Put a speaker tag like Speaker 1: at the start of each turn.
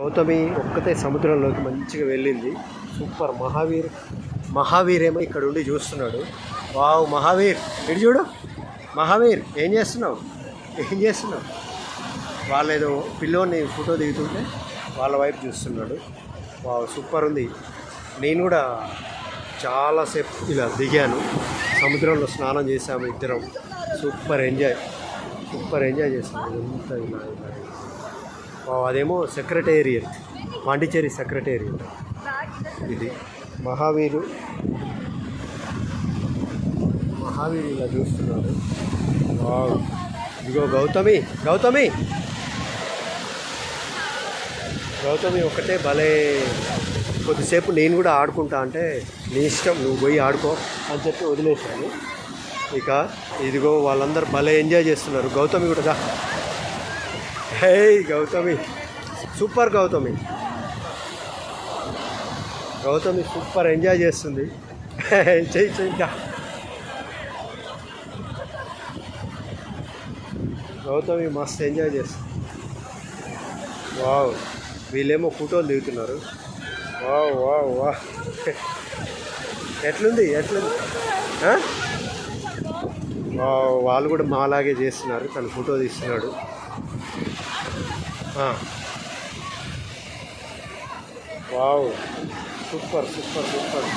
Speaker 1: గౌతమి ఒక్కతే సముద్రంలోకి మంచిగా వెళ్ళింది. సూపర్ మహావీర్ మహావీర్ ఏమో ఇక్కడ ఉండి చూస్తున్నాడు. వావ్ మహావీర్. ఇటు చూడు. మహావీర్ ఏం చేస్తున్నావు? ఏం చేస్తున్నావు? వాళ్ళు ఏదో పిల్లోని ఫోటో దిగుతుంటే వాళ్ళ వైపు చూస్తున్నాడు. వావ్ సూపర్ ఉంది. నేను కూడా చాలాసేపు ఇలా దిగాను. సముద్రంలో స్నానం చేసాము ఇద్దరం. Super enjoy. సూపర్ ఎంజాయ్ చేసాము ఎంత ఇలా ఇలా అదేమో సెక్రటేరియట్ పాండిచేరి సెక్రటేరియట్ ఇది మహావీరు. మహావీరు ఇలా చూస్తున్నాడు ఇదిగో గౌతమి గౌతమి. గౌతమి ఒకటే భలే. కొద్దిసేపు నేను కూడా ఆడుకుంటా అంటే నీ ఇష్టం నువ్వు పోయి ఆడుకో అని చెప్పి వదిలేశాను ఇక ఇదిగో వాళ్ళందరూ భలే ఎంజాయ్ చేస్తున్నారు. గౌతమి కూడా hey Gautami. Super Gautami. Gautami super enjoy చేస్తుంది. చెయ్యి చెయ్యి గౌతమి మస్తు ఎంజాయ్ చేస్తుంది. వావ్. వీళ్ళేమో ఫోటోలు దిగుతున్నారు. వావ్ వావ్ వా ఎట్లుంది ఎట్లుంది? వావ్, వాళ్ళు కూడా మాలాగే చేస్తున్నారు. తను ఫోటో తీస్తున్నాడు. ఆ. Wow super super super